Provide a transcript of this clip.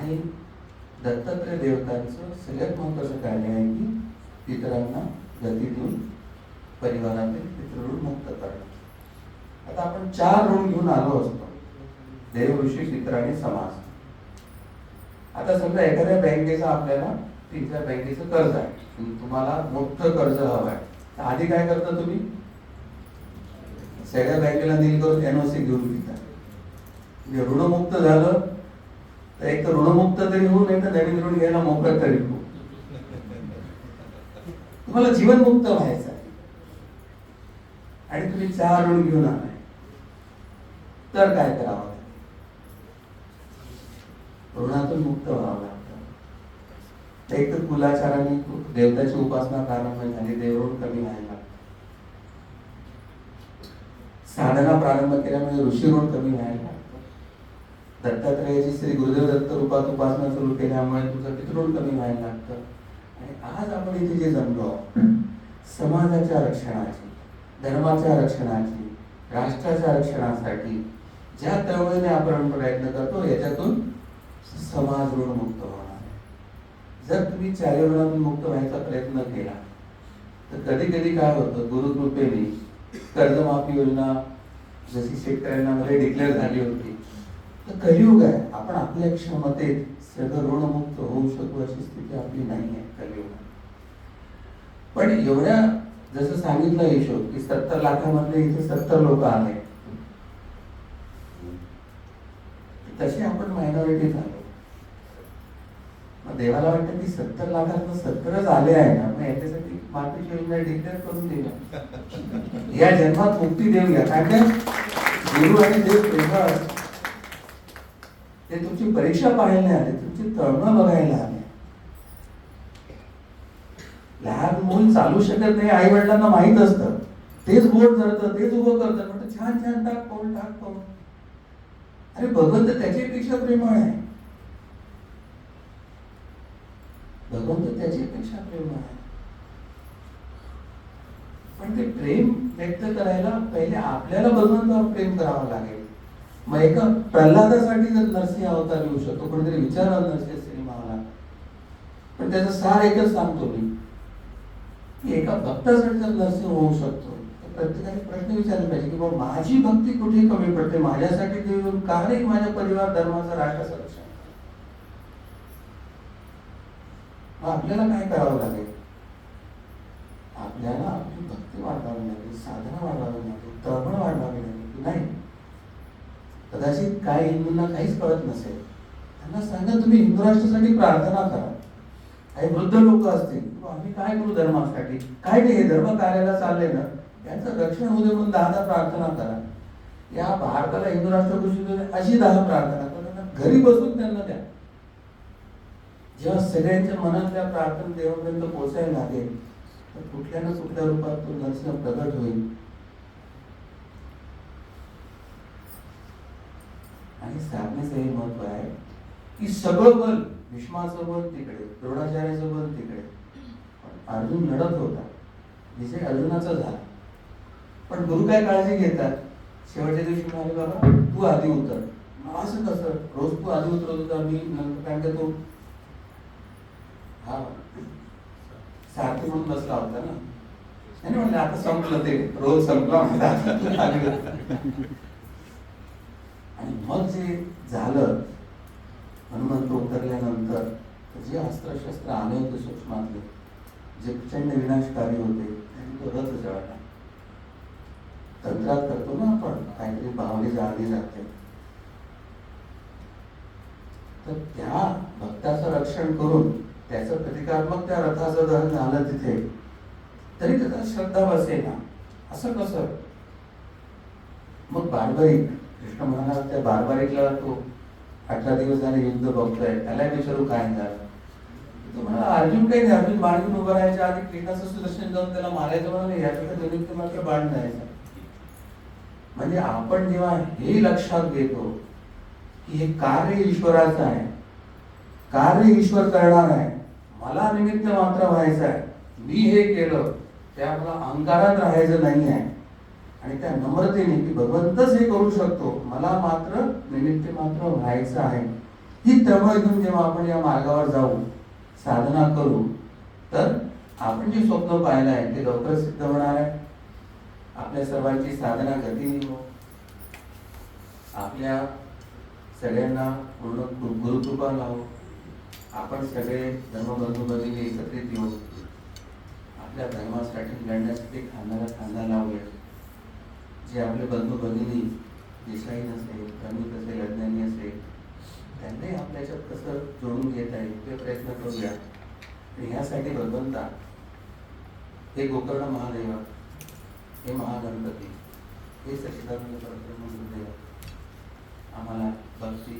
आणि दत्तात्रय देवतांचं सगळ्यात महत्वाचं कार्य आहे की पितरांना गती देऊन परिवारातील पितृऋण मुक्त करणं. आता आपण चार ऋण घेऊन आलो असतो. देव ऋषी पितर आणि समाज आता समजा एखाद्या बँकेचा आपल्याला तीन चार बँकेचं कर्ज आहे. तुम्हाला मोठं कर्ज हवं आहे तर आधी काय करता तुम्ही? सगळ्या बँकेला दिल करून एनओसी घेऊन घेता म्हणजे ऋणमुक्त झालं तर एक तर ऋणमुक्त तरी होऊ नाही तर नवीन ऋण घ्यायला मोकळं तरी होऊ. तुम्हाला जीवनमुक्त व्हायचं आहे. आणि तुम्ही चार ऋण घेऊन आलाय. तर काय करावं ऋणातून मुक्त व्हावं लागतं. एक तर कुलाचाराने देवताची उपासना प्रारंभ झाली देवऋण कमी व्हायला लागतं साधना प्रारंभ केल्यामुळे ऋषी ऋण कमी व्हायला लागतं दत्तात्रयाची श्री गुरुदेव दत्त रूपात उपासना सुरू केल्यामुळे तुझं पितृण कमी व्हायला लागतं. आणि आज आपण इथे जे जमलो आहोत, समाजाच्या रक्षणाची धर्माच्या रक्षणाची राष्ट्राच्या रक्षणासाठी ज्या तळमळीने आपण प्रयत्न करतो याच्यातून समाज ऋण मुक्त होणार जर तुम्ही चारी ऋणातून मुक्त व्हायचा प्रयत्न केला तर कधी कधी काय होतं गुरुकृपेने कर्जमाफी योजना जशी शेतकऱ्यांना मध्ये डिक्लेअर झाली होती तर कलियुग आहे. आपण आपल्या क्षमतेत सगळं ऋणमुक्त होऊ शकू अशी स्थिती आपली नाही आहे कलियुग पण एवढ्या जसं सांगितलं यशोद की सत्तर लाखामध्ये इथे सत्तर लोक आले. तशी आपण मायनॉरिटी झालो. मग देवाला वाटतं की सत्तर लाखात सत्तरच आले आहे ना? मग याच्यासाठी माफीची योजना डिक्लेअर करून देऊया या जन्मात मुक्ती देऊया. कारण गुरु आणि देव प्रेमळ असतो ते तुमची परीक्षा पाहायला नाही आले तुमची तळमळ बघायला आले. लहान मूल चालू शकत नाही आई वडिलांना माहीत असतं. तेच बोट धरतं तेच उभं करतं. म्हणतं छान छान टाक पाऊल टाक पाऊल. अरे भगवंत त्याच्यापेक्षा प्रेमळ आहे. भगवंत त्याच्यापेक्षा प्रेमळ आहे. पण ते प्रेम व्यक्त करायला पहिले आपल्याला भगवंतावर प्रेम करावं लागेल. मग एका प्रल्हादासाठी जर नरसिंह अवतार येऊ शकतो कोणीतरी विचारलं नरसिंह सिनेमाला पण त्याचा सार एकच सांगतो मी की एका भक्तासाठी जर नरसिंह होऊ शकतो तर प्रत्येकाने प्रश्न विचारला पाहिजे की बाबा माझी भक्ती कुठे कमी पडते? माझ्यासाठी ते येऊन का नाही माझ्या परिवार धर्माचा राष्ट्र संरक्षण मग आपल्याला काय करावं लागेल? आपल्याला आपली भक्ती वाढवावी लागेल साधना वाढवावी लागेल तळमळ वाढवावी लागेल की नाही? कदाचित काय हिंदूंना काहीच कळत नसेल. त्यांना सांगा तुम्ही हिंदू राष्ट्रासाठी प्रार्थना करा. काही वृद्ध लोक असतील आम्ही काय करू धर्मासाठी? काय नाही हे धर्म कार्याला चालले ना? त्यांचं रक्षण होऊ दे म्हणून दहा दहा प्रार्थना करा. या भारताला हिंदू राष्ट्र घोषित अशी दहा प्रार्थना करा. घरी बसून त्यांना द्या. जेव्हा सगळ्यांच्या मनातल्या प्रार्थना देवापर्यंत पोचायला लागेल तर कुठल्या ना कुठल्या रूपात तो दर्शन प्रगट होईल. आणि सांगण्याचं हे महत्त्व आहे. की सगळं बल भीष्माचं बल तिकडे द्रोणाचार्याचं बल तिकडे. पण अर्जुन लढत होता. विजय अर्जुनाचा झाला. पण गुरु काय काळजी घेतात? शेवटच्या दिवशी म्हणाले बाबा तू आधी उतर. असं कसं? रोज तू आधी उतरत होता मी नंतर कारण का तो हा सारथी म्हणून बसला होता ना. नाही म्हणलं आता संपलं ते रोज संपला म्हणलं आता लागलं. आणि मग जे झालं हनुमंत उतरल्यानंतर जे अस्त्रशस्त्र आले होते सूक्ष्मातले जे प्रचंड विनाशकारी होते त्यांनी तो रथ जळला. तंत्रात करतो ना आपण काहीतरी भावली जाळली जाते तर त्या भक्ताचं रक्षण करून त्याचं प्रतिकात्मक त्या रथाचं दहन झालं तिथे. तरी त्याचा श्रद्धा बसेना. असं कसं? मग बारबारीक कृष्ण म्हणाला त्या बारबारीकला तो अठरा दिवस झाले युद्ध बघतोय त्याला विचारू काय झालं तो म्हणाला अर्जुन काही नाही अर्जुन बाण घेऊन उभं राहायच्या आधी कृष्णाचं सुदर्शन जाऊन त्याला मारायचं म्हणून याच्याकडे दोन्ही मात्र बाण जायचं म्हणजे आपण जेव्हा हे लक्षात घेतो की हे कार्य ईश्वराचं आहे कार्य ईश्वर करणार आहे मला निमित्त मात्र व्हायचं आहे मी हे केलं त्या मला अहंकारात राहायचं नाही आहे. आणि त्या नम्रतेने की भगवंतच हे करू शकतो मला मात्र निमित्त मात्र व्हायचं आहे. ही तळमळ घेऊन जेव्हा आपण या मार्गावर जाऊ साधना करू तर आपण जे स्वप्न पाहिलं आहे ते लवकर सिद्ध होणार आहे. आपल्या सर्वांची साधना गती हो आपल्या सगळ्यांना पूर्ण गुरुकृपा लावू. आपण सगळे धर्मबंधू भगिनी एकत्रित येऊ. आपल्या धर्मासाठी लढण्यासाठी खांद्याला खांदा लावूया. जे आपले बंधू भगिनी देसाई असेल प्रमुख असेल अज्ञानी असेल त्यांनाही आपल्याच्यात कसं जोडून घेता येईल ते प्रयत्न करूया. आणि ह्यासाठी भगवंता हे गोकर्ण महादेवा हे महागणपती हे सचिदानंद परब्रह्म गुरुदेव आम्हाला भक्ती